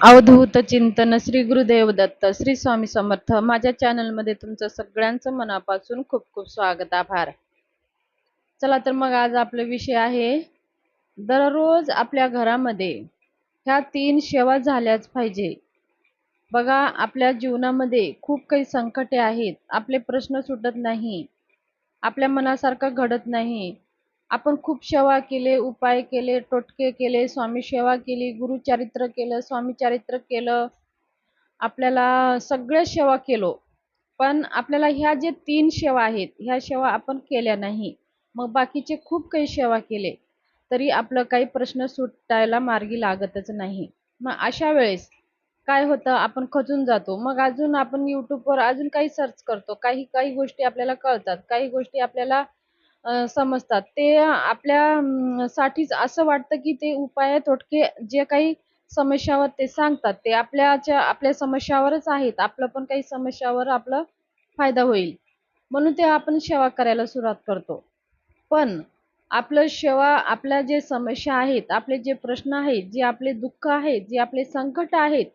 अवधूत चिंतन श्री गुरुदेव दत्त श्री स्वामी समर्थ. माझ्या चॅनलमध्ये तुमचं सगळ्यांचं मनापासून खूप खूप स्वागत आभार. चला तर मग आज आपला विषय आहे दररोज आपल्या घरामध्ये ह्या तीन सेवा झाल्याच पाहिजे. बघा आपल्या जीवनामध्ये खूप काही संकटे आहेत आपले प्रश्न सुटत नाही आपल्या मनासारखं घडत नाही आपण खूप सेवा केले उपाय केले टोटके केले स्वामी सेवा केली गुरुचारित्र केलं स्वामी चारित्र केलं. आपल्याला सगळ्या सेवा केलो. पण आपल्याला ह्या जे तीन सेवा आहेत ह्या सेवा आपण केल्या नाही. मग बाकीचे खूप काही सेवा केले तरी आपलं काही प्रश्न सुटायला मार्गी लागतच नाही. मग अशा वेळेस काय होतं आपण खचून जातो. मग अजून आपण यूट्यूबवर अजून काही सर्च करतो. काही काही गोष्टी आपल्याला कळतात. काही गोष्टी आपल्याला समजतात. ते आपल्या साठीच असं वाटतं की ते उपाय तोटके जे काही समस्यावर ते सांगतात. ते आपल्याच्या आपल्या समस्यावरच आहेत. आपलं पण काही समस्यावर आपला फायदा होईल. म्हणून ते आपण सेवा करायला सुरुवात करतो. पण आपलं सेवा आपल्या जे समस्या आहेत आपले जे प्रश्न आहेत जे आपले दुःख आहेत जे आपले संकट आहेत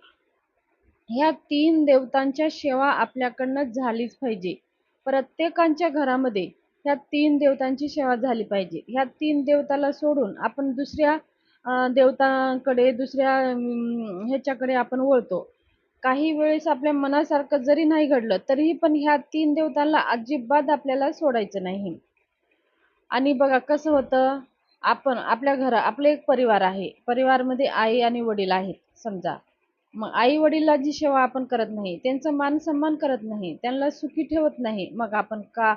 ह्या तीन देवतांच्या सेवा आपल्याकडनं झालीच पाहिजे. प्रत्येकांच्या घरामध्ये ह्या तीन देवतांची सेवा झाली पाहिजे. ह्या तीन देवताला सोडून आपण दुसऱ्या देवतांकडे दुसऱ्या ह्याच्याकडे आपण वळतो. काही वेळेस आपल्या मनासारखं जरी नाही घडलं तरीही पण ह्या तीन देवतांना अजिबात आपल्याला सोडायचं नाही. आणि बघा कसं होतं आपण आपल्या घरा आपले एक परिवार आहे. परिवारमध्ये आई आणि वडील आहेत समजा. मग आई वडिलाची सेवा आपण करत नाही त्यांचा मान सन्मान करत नाही त्यांना सुखी ठेवत नाही मग आपण का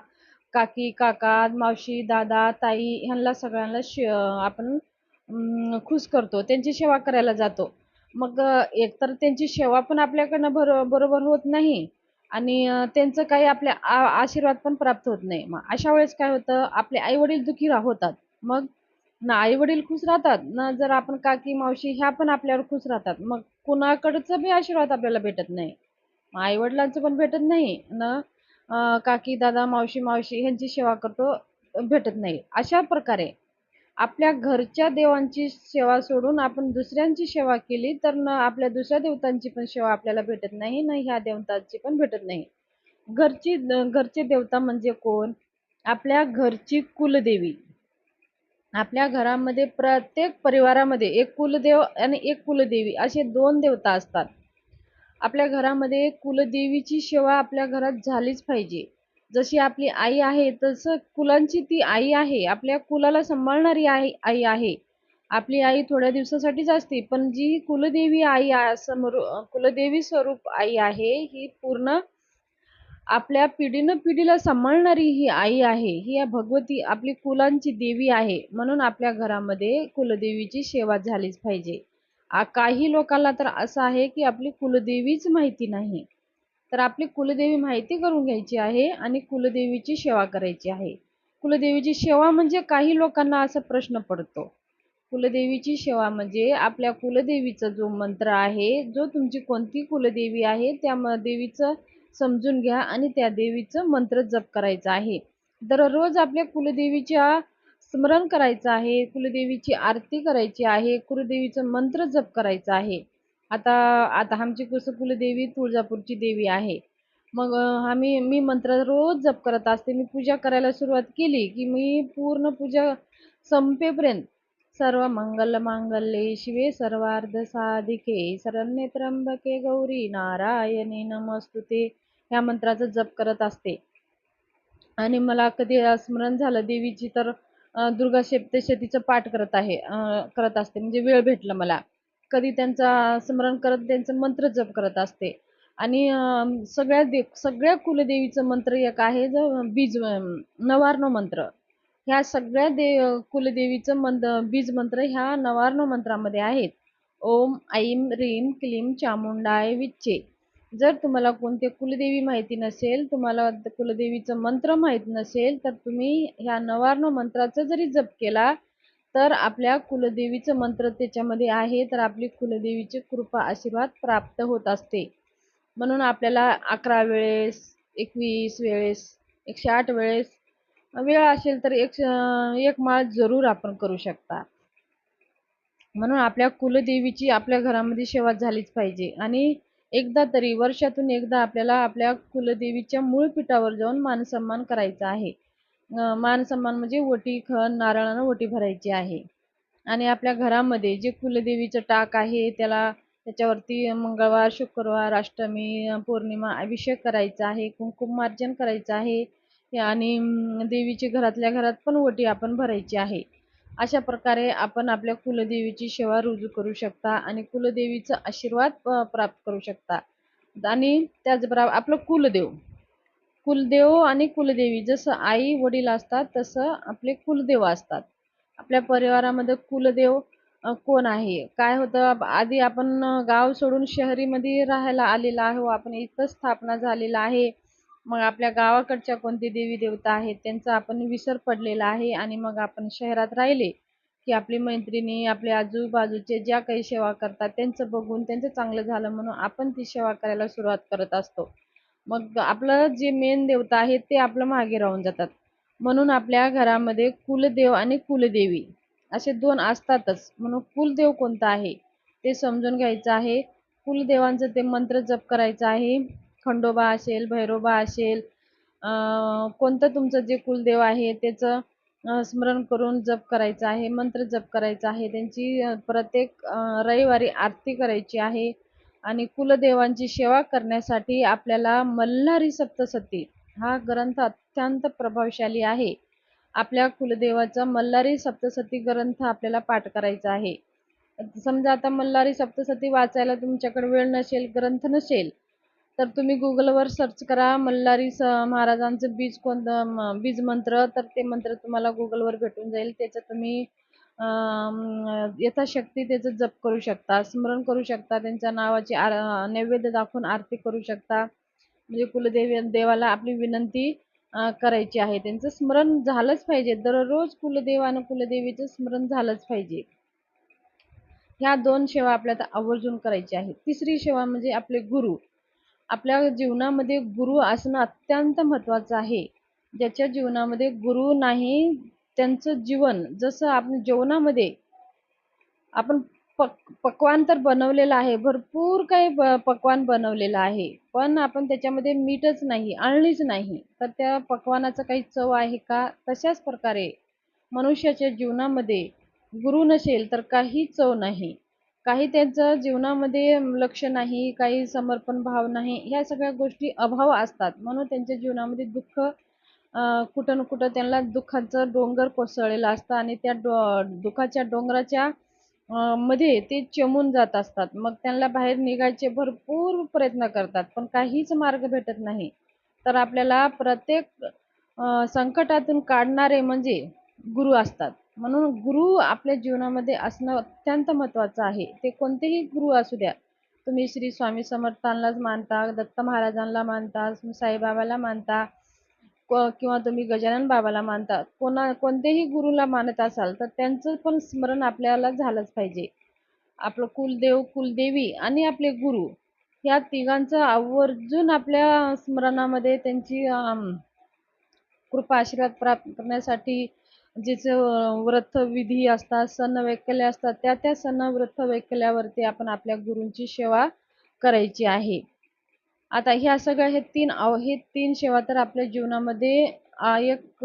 काकी काका मावशी दादा ताई ह्यांना सगळ्यांना शे आपण खुश करतो. त्यांची सेवा करायला जातो. मग एकतर त्यांची सेवा पण आपल्याकडनं बरो बरोबर होत नाही आणि त्यांचं काही आपल्या आशीर्वाद पण प्राप्त होत नाही. मग अशा वेळेस काय होतं आपले आई वडील दुखी रा- होतात. मग ना आई वडील खुश राहतात ना जर आपण काकी मावशी ह्या पण आपल्यावर खुश राहतात. मग कुणाकडचं बी आशीर्वाद आपल्याला भेटत नाही. आई वडिलांचं पण भेटत नाही. ना काकी दादा मावशी मावशी ह्यांची सेवा करतो भेटत नाही. अशा प्रकारे आपल्या घरच्या देवांची सेवा सोडून आपण दुसऱ्यांची सेवा केली तर न आपल्या दुसऱ्या देवतांची पण सेवा आपल्याला भेटत नाही ना ह्या देवतांची पण भेटत नाही. घरची घरचे देवता म्हणजे कोण? आपल्या घरची कुलदेवी. आपल्या घरामध्ये प्रत्येक परिवारामध्ये एक कुलदेव आणि एक कुलदेवी असे दोन देवता असतात. आपल्या घरामध्ये कुलदेवीची सेवा आपल्या घरात झालीच पाहिजे. जशी आपली आई आहे तसं कुलांची ती आई आहे. आपल्या कुलाला सांभाळणारी आई आई आहे. आपली आई थोड्या दिवसासाठीच असते पण जी कुलदेवी आई समोर कुलदेवी स्वरूप आई आहे ही पूर्ण आपल्या पिढीनं पिढीला सांभाळणारी ही आई आहे. ही या भगवती आपली कुलांची देवी आहे. म्हणून आपल्या घरामध्ये कुलदेवीची सेवा झालीच पाहिजे. काही लोकांना तर असं आहे की आपली कुलदेवीच माहिती नाही. तर आपली कुलदेवी माहिती करून घ्यायची आहे आणि कुलदेवीची सेवा करायची आहे. कुलदेवीची सेवा म्हणजे काही लोकांना असा प्रश्न पडतो. कुलदेवीची सेवा म्हणजे आपल्या कुलदेवीचा जो मंत्र आहे जो तुमची कोणती कुलदेवी आहे त्या म- देवीचं समजून घ्या आणि त्या देवीचं मंत्र जप करायचं आहे. दररोज आपल्या कुलदेवीच्या स्मरण करायचं आहे कुलदेवीची आरती करायची आहे कुलदेवीचं मंत्र जप करायचं आहे. आता आता आमची कसं कुलदेवी तुळजापूरची देवी आहे. मग आम्ही मी मंत्र रोज जप करत असते. मी पूजा करायला सुरुवात केली की मी पूर्ण पूजा संपेपर्यंत सर्व मंगल मांगल्ये शिवे सर्वार्ध साधिके. सरण्य त्र्यंबके गौरी नारायणी नमस्तुते. ह्या मंत्राचा जप करत असते. आणि मला कधी स्मरण झालं देवीची तर दुर्गा शेपते शेतीचं पाठ करत आहे करत असते. म्हणजे वेळ भेटला मला. कधी त्यांचा स्मरण करत त्यांचं मंत्र जप करत असते. आणि सगळ्या दे सगळ्या कुलदेवीचं मंत्र एक आहे जो बीज अं, मंत्र. ह्या सगळ्या दे कुलदेवीचं मंद बीज मंत्र ह्या नवार्णव मंत्रामध्ये आहेत. ओम ऐम रीम क्लीं चामुंडाय विच्चे. जर तुम्हाला कोणते कुलदेवी माहिती नसेल तुम्हाला कुलदेवीचं मंत्र माहीत नसेल तर तुम्ही ह्या नवार्ण मंत्राचा जरी जप केला तर आपल्या कुलदेवीचं मंत्र त्याच्यामध्ये आहे तर आपली कुलदेवीची कृपा आशीर्वाद प्राप्त होत असते. म्हणून आपल्याला अकरा वेळेस एकवीस वेळेस एकशे आठ वेळेस वेळ असेल तर एक एक माळ जरूर आपण करू शकता. म्हणून आपल्या कुलदेवीची आपल्या घरामध्ये सेवा झालीच पाहिजे. आणि एकदा तरी वर्षातून एकदा आपल्याला आपल्या कुलदेवीच्या मूळ पीठावर जाऊन मानसन्मान करायचा आहे. मानसन्मान म्हणजे ओटी खण नारळानं ओटी भरायची आहे. आणि आपल्या घरामध्ये जे कुलदेवीचं टाक आहे त्याला त्याच्यावरती मंगळवार शुक्रवार अष्टमी पौर्णिमा अभिषेक करायचा आहे कुंकुमार्जन करायचं आहे. आणि देवीचे देवीची घरातल्या घरात पण ओटी आपण भरायची आहे. अशा प्रकारे आपण आपल्या कुलदेवीची सेवा रुजू करू शकता आणि कुलदेवीचा आशीर्वाद प्राप्त करू शकता. आणि त्याचबरोबर आपलं कुलदेव. कुलदेव आणि कुलदेवी जसं आई वडील असतात तसं आपले कुलदेव असतात. आपल्या परिवारामध्ये कुलदेव कोण आहे? काय होतं? आधी आपण गाव सोडून शहरीमध्ये राहायला आलेला आहो आपण इथं स्थापना झालेला आहे. मग आपल्या गावाकडच्या कोणती देवी देवता आहेत त्यांचा आपण विसर पडलेला आहे आणि मग आपण शहरात राहिले की आपली मैत्रिणी आपल्या आजूबाजूचे ज्या काही सेवा करतात त्यांचं बघून त्यांचं चांगलं झालं म्हणून आपण ती सेवा करायला सुरुवात करत असतो. मग आपलं जे मेन देवता आहेत ते आपलं मागे राहून जातात. म्हणून आपल्या घरामध्ये कुलदेव आणि कुलदेवी असे दोन असतातच. म्हणून कुलदेव कोणता आहे ते समजून घ्यायचं आहे. कुलदेवांचं ते मंत्र जप करायचं आहे. खंडोबा असेल भैरोबा असेल कोणतं तुमचं जे कुलदेव आहे त्याचं स्मरण करून जप करायचं आहे मंत्र जप करायचा आहे त्यांची प्रत्येक रविवारी आरती करायची आहे आणि कुलदेवांची सेवा करण्यासाठी आपल्याला मल्हारी सप्तसती हा ग्रंथ अत्यंत प्रभावशाली आहे. आपल्या कुलदेवाचा मल्हारी सप्तसती ग्रंथ आपल्याला पाठ करायचा आहे. समजा आता मल्हारी सप्तसती वाचायला तुमच्याकडे वेळ नसेल ग्रंथ नसेल तर तुम्ही गुगलवर सर्च करा. मल्हारी स महाराजांचं बीज कोणतं म- बीज मंत्र तर ते मंत्र तुम्हाला गुगलवर भेटून जाईल. त्याचं तुम्ही यथाशक्ती त्याचं जप करू शकता स्मरण करू शकता त्यांच्या नावाची आर नैवेद्य दाखवून आरती करू शकता. म्हणजे कुलदेवी देवाला आपली विनंती करायची आहे. त्यांचं स्मरण झालंच पाहिजे. दररोज कुलदेव आणि कुलदेवीचं स्मरण झालंच पाहिजे. ह्या दोन सेवा आपल्याला आवर्जून करायची आहे तिसरी सेवा म्हणजे आपले गुरु. आपल्या जीवनामध्ये गुरु असणं अत्यंत महत्त्वाचं आहे. ज्याच्या जीवनामध्ये गुरु नाही त्यांचं जीवन जसं आपण जेवणामध्ये आपण पक पकवान तर बनवलेलं आहे भरपूर काही ब पकवान बनवलेलं आहे. पण आपण त्याच्यामध्ये मीठच नाही आळणीच नाही. तर त्या पकवानाचा काही चव आहे का? तशाच प्रकारे मनुष्याच्या जीवनामध्ये गुरु नसेल तर काही चव नाही. काही त्यांचं जीवनामध्ये लक्ष नाही काही समर्पण भाव नाही ह्या सगळ्या गोष्टी अभाव असतात. म्हणून त्यांच्या जीवनामध्ये दुःख कुठं ना कुठं त्यांना दुःखाचं डोंगर कोसळलेलं असतं आणि त्या डो दुःखाच्या डोंगराच्या मध्ये ते चमून जात असतात. मग त्यांना बाहेर निघायचे भरपूर प्रयत्न करतात पण काहीच मार्ग भेटत नाही. तर आपल्याला प्रत्येक संकटातून काढणारे म्हणजे गुरु असतात. म्हणून गुरु आपल्या जीवनामध्ये असणं अत्यंत महत्त्वाचं आहे. ते कोणतेही गुरु असू द्या. तुम्ही श्री स्वामी समर्थांनाच मानता दत्त महाराजांना मानता साईबाबाला मानता क- किंवा तुम्ही गजानन बाबाला मानता. कोणा कोणतेही गुरुला मानत असाल तर त्यांचं पण स्मरण आपल्याला झालंच पाहिजे. आपलं कुलदेव कुलदेवी आणि आपले गुरु ह्या तिघांचं आवर्जून आपल्या स्मरणामध्ये त्यांची कृपा आशीर्वाद प्राप्त करण्यासाठी जिचं व्रत विधी असतात सण वैकल्य असतात त्या त्या सण व्रत वैकल्यावरती आपण आपल्या गुरूंची सेवा करायची आहे. आता ह्या सगळ्या हे तीन आव हे तीन सेवा तर आपल्या जीवनामध्ये एक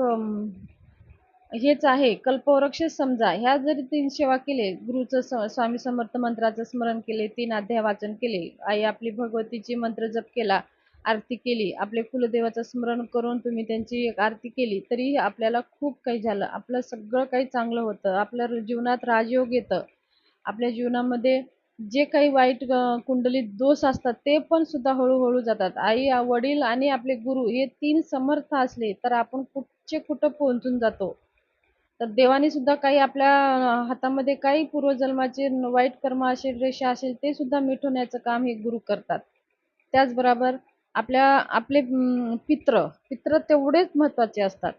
हेच आहे. कल्पवृक्ष समजा ह्या जरी तीन सेवा केले गुरुचं स- स्वामी समर्थ मंत्राचं स्मरण केले तीन अध्याय वाचन केले आई आपली भगवतीची मंत्र जप केला आरती केली आपले कुलदेवाचं स्मरण करून तुम्ही त्यांची एक आरती केली तरी आपल्याला खूप काही झालं. आपलं सगळं काही चांगलं होतं. आपल्या जीवनात राजयोग येतं. आपल्या जीवनामध्ये जे काही वाईट कुंडलीत दोष असतात ते पण सुद्धा हळूहळू जातात. आई वडील आणि आपले गुरु हे तीन समर्थ असले तर आपण कुठचे कुठं पोहोचून जातो? तर देवाने सुद्धा काही आपल्या हातामध्ये काही पूर्वजन्माचे वाईट कर्म असेल रेषा असेल ते सुद्धा मिटवण्याचं काम हे गुरु करतात. त्याचबरोबर आपल्या आपले पित्र पित्र तेवढेच महत्त्वाचे असतात.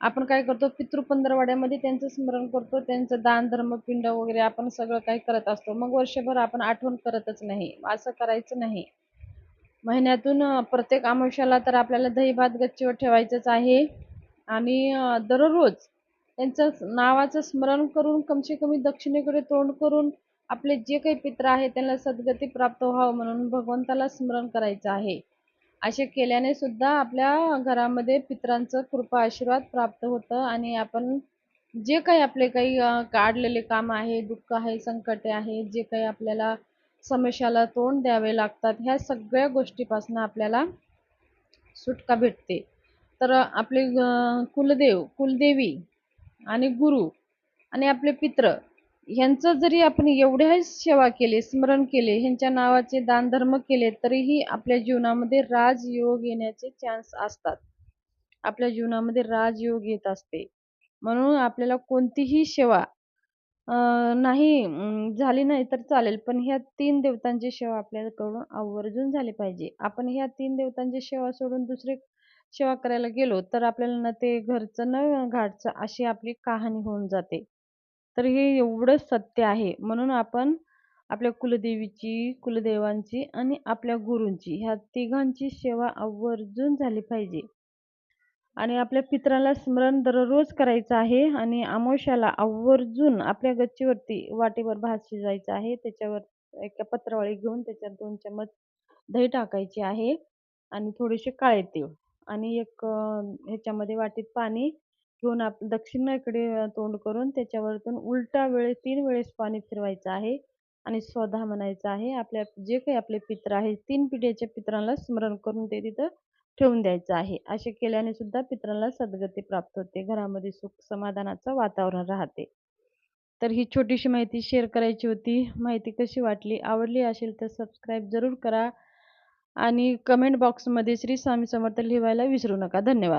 आपण काय करतो पितृ पंधरवाड्यामध्ये त्यांचं स्मरण करतो त्यांचं दान धर्म पिंड वगैरे आपण सगळं काही करत असतो. मग वर्षभर आपण आठवण करतच नाही असं करायचं नाही. महिन्यातून प्रत्येक अमावस्याला तर आपल्याला दही भात गच्चीवर ठेवायचंच आहे. आणि दररोज त्यांचं नावाचं स्मरण करून कमसे कमी दक्षिणेकडे तोंड करून आपले जे काही पित्र आहे त्यांना सद्गती प्राप्त व्हावं म्हणून भगवंताला स्मरण करायचं आहे. असे केल्याने सुद्धा आपल्या घरामध्ये पित्रांचं कृपा आशीर्वाद प्राप्त होतं आणि आपण जे काही आपले काही काढलेले काम आहे दुःख आहे संकटे आहे जे काही आपल्याला समस्याला तोंड द्यावे लागतात ह्या सगळ्या गोष्टीपासून आपल्याला सुटका भेटते. तर आपले कुलदेव कुलदेवी आणि गुरु आणि आपले पित्र ह्यांचं जरी आपण एवढ्याच सेवा केले स्मरण केले ह्यांच्या नावाचे दानधर्म केले तरीही आपल्या जीवनामध्ये राजयोग येण्याचे चान्स असतात. आपल्या जीवनामध्ये राजयोग येत असते. म्हणून आपल्याला कोणतीही सेवा नाही झाली नाही तर चालेल पण ह्या तीन देवतांची सेवा आपल्याला करून आवर्जून झाली पाहिजे. आपण ह्या तीन देवतांची सेवा सोडून दुसरे सेवा करायला गेलो तर आपल्याला ना ते घरचं न घाटचं अशी आपली कहाणी होऊन जाते. तर हे एवढं सत्य आहे. म्हणून आपण आपल्या कुलदेवीची कुलदेवांची आणि आपल्या गुरूंची ह्या तिघांची सेवा आवर्जून झाली पाहिजे. आणि आपल्या पित्राला स्मरण दररोज करायचं आहे आणि अमावस्याला आवर्जून आपल्या गच्चीवरती वाटेवर भात शिजायचा आहे. त्याच्यावर एका पत्रावळी घेऊन त्याच्यात दोन चमच दही टाकायची आहे. आणि थोडेसे काळे तीळ आणि एक ह्याच्यामध्ये वाटीत पाणी घेऊन आप दक्षिणेकडे तोंड करून त्याच्यावरतून उलटा वेळे तीन वेळेस पाणी फिरवायचं आहे आणि स्वधा म्हणायचं आहे आपल्या जे काही आपले पित्र आहे तीन पिढ्याच्या पित्रांना स्मरण करून ते तिथं ठेवून द्यायचं आहे. असे केल्याने सुद्धा पित्रांना सद्गती प्राप्त होते. घरामध्ये सुख समाधानाचं वातावरण राहते. तर ही छोटीशी माहिती शेअर करायची होती. माहिती कशी वाटली आवडली असेल तर सबस्क्राईब जरूर करा आणि कमेंट बॉक्समध्ये श्री स्वामी समर्थ लिहायला विसरू नका. धन्यवाद.